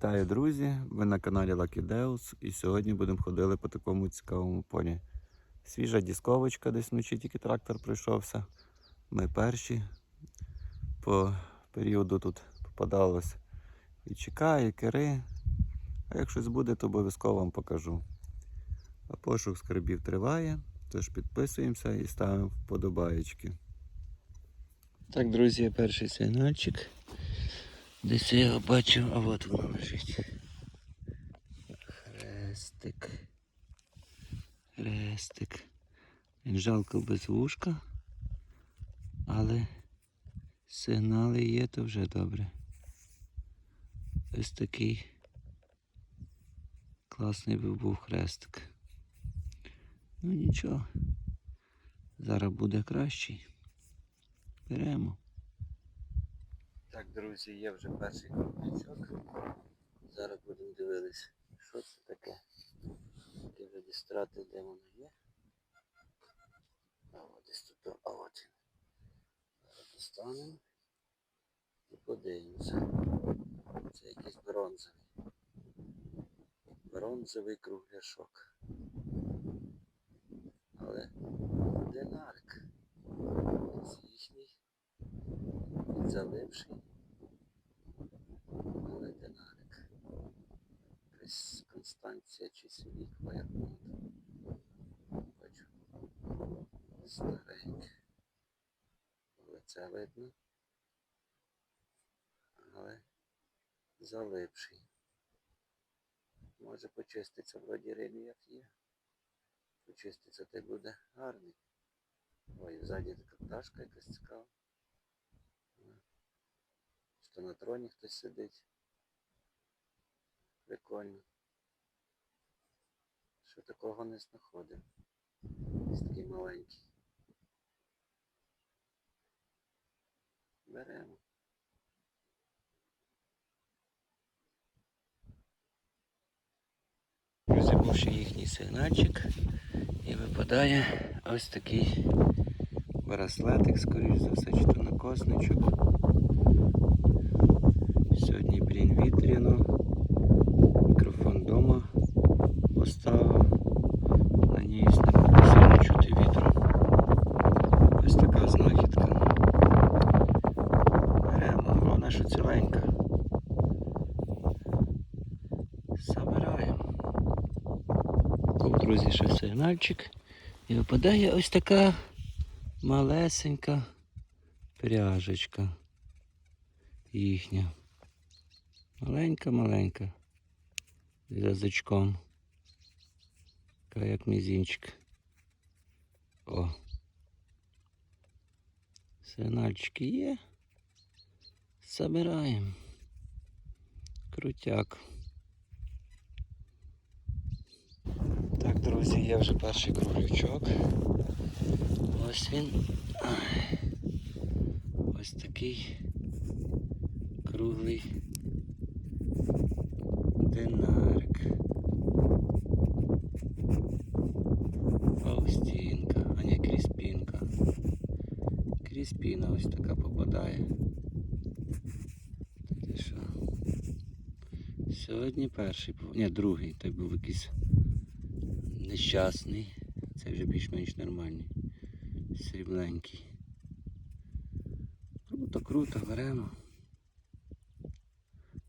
Вітаю, друзі! Ви на каналі Lucky Deus і сьогодні будемо ходили по такому цікавому полі. Свіжа дісковочка, десь вночі тільки трактор пройшовся. Ми перші. По періоду тут попадалось і чека, і кири. А як щось буде, то обов'язково вам покажу. А пошук скарбів триває, тож підписуємося і ставимо вподобаєчки. Так, друзі, перший сигнальчик. Десь я його бачив, а от воно лежить. Хрестик. Хрестик. Він жалко без вушка, але сигнали є, то вже добре. Ось такий класний би був хрестик. Ну нічого. Зараз буде кращий. Беремо. Так, друзі, є вже перший крупничок. Зараз будемо дивитися, що це таке. Таке реєстрати, де воно є. А от десь тут, а от він. Зараз достанемо і подивимося. Це якийсь бронзовий. Бронзовий кругляшок. Але динарик. Ось їхній. Але динарик. Якась Констанція чи Свілікова, як воно там. Бачу. Стареньке. Лице видно. Але залипший. Може почиститься, вроді рельєф є. Почиститься, й буде гарний. Ой, ззаді така пташка якась цікава. Що на троні хтось сидить. Прикольно. Що такого не знаходив. Ось такий маленький. Беремо. Друзі, був ще їхній сигнальчик і випадає ось такий браслетик, скоріш за все, чи то накосничок. Сьогодні блін вітряно. Мікрофон вдома поставив. Надіюсь, не буде сильно чути вітру. Ось така знахідка. Беремо, головне, що ціленька. Забираємо. Був, друзі, ще сигнальчик. І випадає ось така малесенька пряжечка їхня. Маленька-маленька. З язичком. Така як мізінчик. О. Сигнальчики є. Забираємо. Крутяк. Так, друзі, є вже перший круглячок. Ось він. Ось такий круглий динарик. Паустінка, а не кріспінка. Кріспіна ось така попадає. Що? Сьогодні перший. Ні, другий, той був якийсь нещасний. Це вже більш-менш нормальний. Срібленький. Круто, круто, беремо.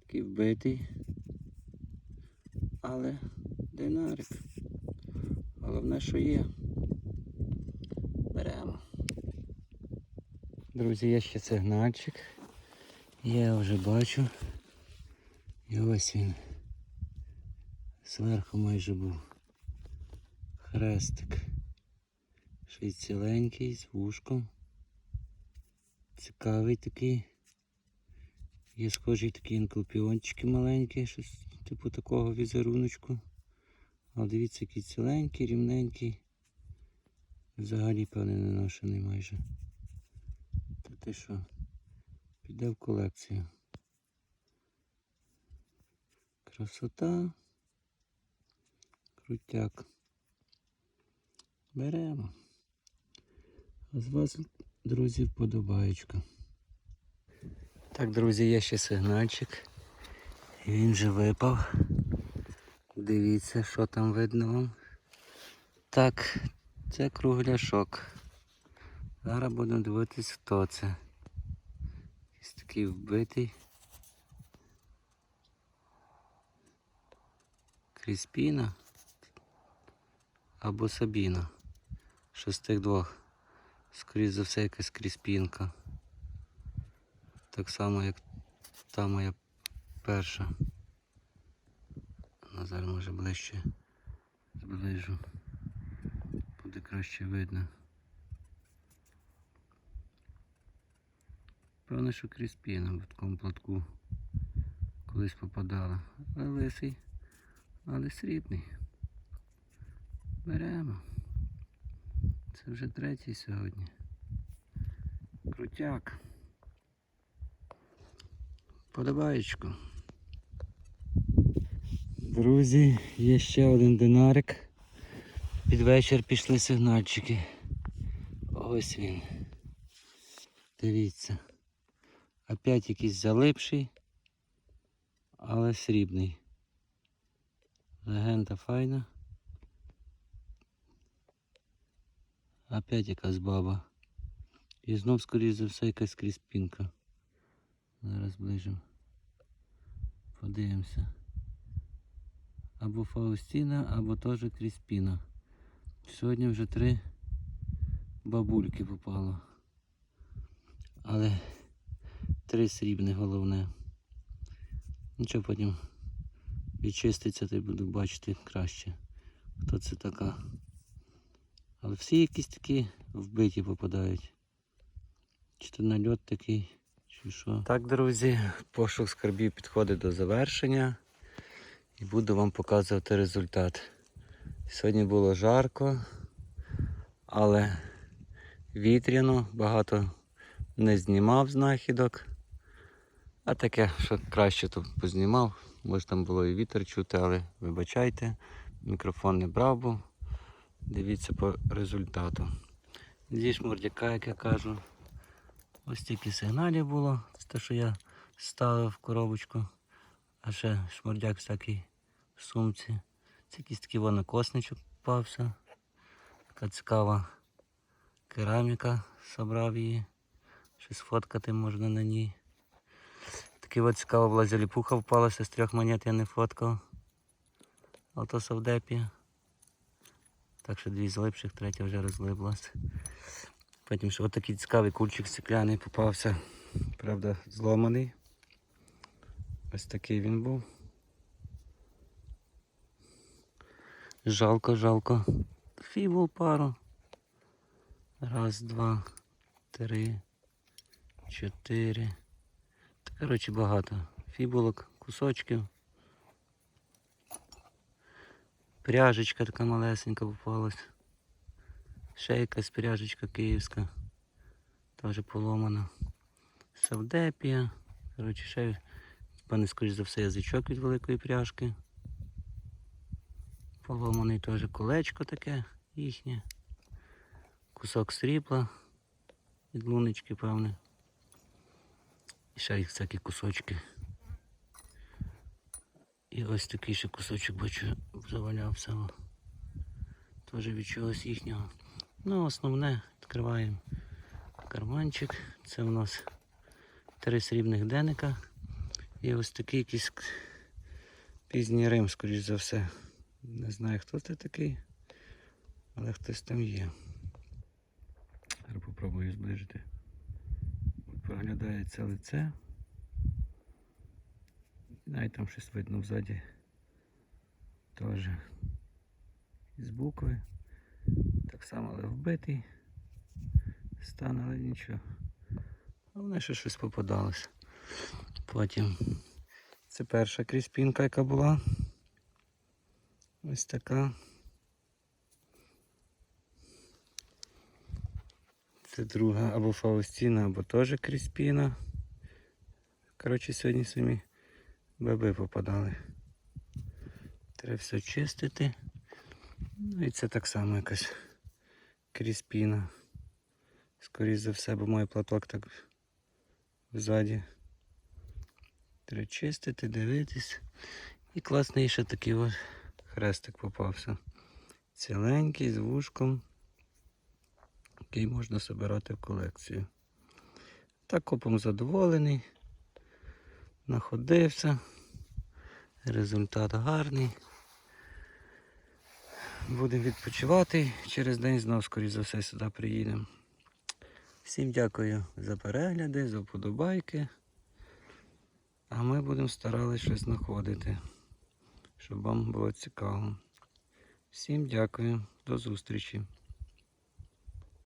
Такий вбитий. Але динарик. Головне, що є. Беремо. Друзі, є ще сигнальчик. Я вже бачу. І ось він. Зверху майже був хрестик. Й ціленький, з вушком. Цікавий такий. Є схожі такі інколпіончики маленькі, щось типу такого візеруночку. Але дивіться, який ціленький, рівненький. Взагалі, певне, не ношений майже. Та ти що? Піде в колекцію. Красота. Крутяк. Беремо. А з вас, друзі, вподобаєчка. Так, друзі, є ще сигнальчик. Він же випав. Дивіться, що там видно вам. Так, це кругляшок. Зараз будемо дивитись, хто це. Ось такий вбитий. Кріспіна або Сабіна. Що з тих двох. Скоріше за все якась кріспінка. Так само, як та моя перша. Ну, зараз може ближче зближу. Буде краще видно. Певно, що крізь кріспіна в такому платку колись попадала. Але лисий, але срібний. Беремо. Це вже третій сьогодні. Крутяк. Подобаєчку. Друзі, є ще один динарик. Під вечір пішли сигнальчики. Ось він. Дивіться. Опять якийсь залипший, але срібний. Легенда файна. Опять якась баба. І знов, скоріш за все, якась кріспінка. Зараз ближче. Подивимося. Або Фаустіна, або теж Кріспіна. Сьогодні вже три бабульки попало. Але три срібне головне. Нічого потім відчиститься, то й буду бачити краще, хто це така. Але всі якісь такі вбиті попадають. Чи то нальот такий, чи що. Так, друзі, пошук скарбів підходить до завершення і буду вам показувати результат. Сьогодні було жарко, але вітряно, багато не знімав знахідок. А таке, що краще то познімав. Може там було і вітер чути, але вибачайте, мікрофон не брав був. Дивіться по результату. Зі шмурдяка, як я кажу. Ось тільки сигналів було, це те, що я ставив в коробочку. А ще шмурдяк всякий в сумці. Це якийсь такий вонокосничок попався. Така цікава кераміка, собрав її. Щось фоткати можна на ній. Такий от цікава була заліпуха впалася з трьох монет я не фоткав. Ото совдепі. Так що дві злипших, третя вже розлиблась. Потім ще отакий цікавий кульчик стекляний попався. Правда, зломаний. Ось такий він був. Жалко, жалко. Фібул пару. Раз, два, три, чотири. Коротше, багато. Фібулок, кусочків. Пряжечка така малесенька попалась. Ще якась пряжечка київська. Теж поломана. Савдепія. Коротше, ще, пане, скоріш за все, язичок від великої пряжки. Поломаний теж колечко таке їхнє. Кусок срібла від луночки, певне. І ще їх всякі кусочки. І ось такий ще кусочок бачу завалявся. Теж від чогось їхнього. Ну, основне відкриваємо карманчик. Це у нас три срібних денника. І ось такий якийсь пізній Рим, скоріш за все. Не знаю, хто це такий, але хтось там є. Зараз попробую зближити. Проглядається лице. І там щось видно взаді. Теж з букви. Так само, але вбитий. Стан, але нічого. Головне, що щось попадалося. Потім це перша кріспінка, яка була. Ось така. Це друга або Фаустіна, або теж кріспіна. Коротше, сьогодні самі баби попадали. Треба все чистити. Ну і це так само якась кріспіна. Скоріше за все, бо мой платок так ззаді Треба чистити, дивитись. І класний ще такий ось хрестик попався. Ціленький, з вушком, який можна збирати в колекцію. Так копом задоволений. Находився. Результат гарний. Будемо відпочивати. Через день знов, скоріш за все, сюди приїдемо. Всім дякую за перегляди, за вподобайки. А ми будемо старатися щось знаходити, щоб вам було цікаво. Всім дякую, до зустрічі.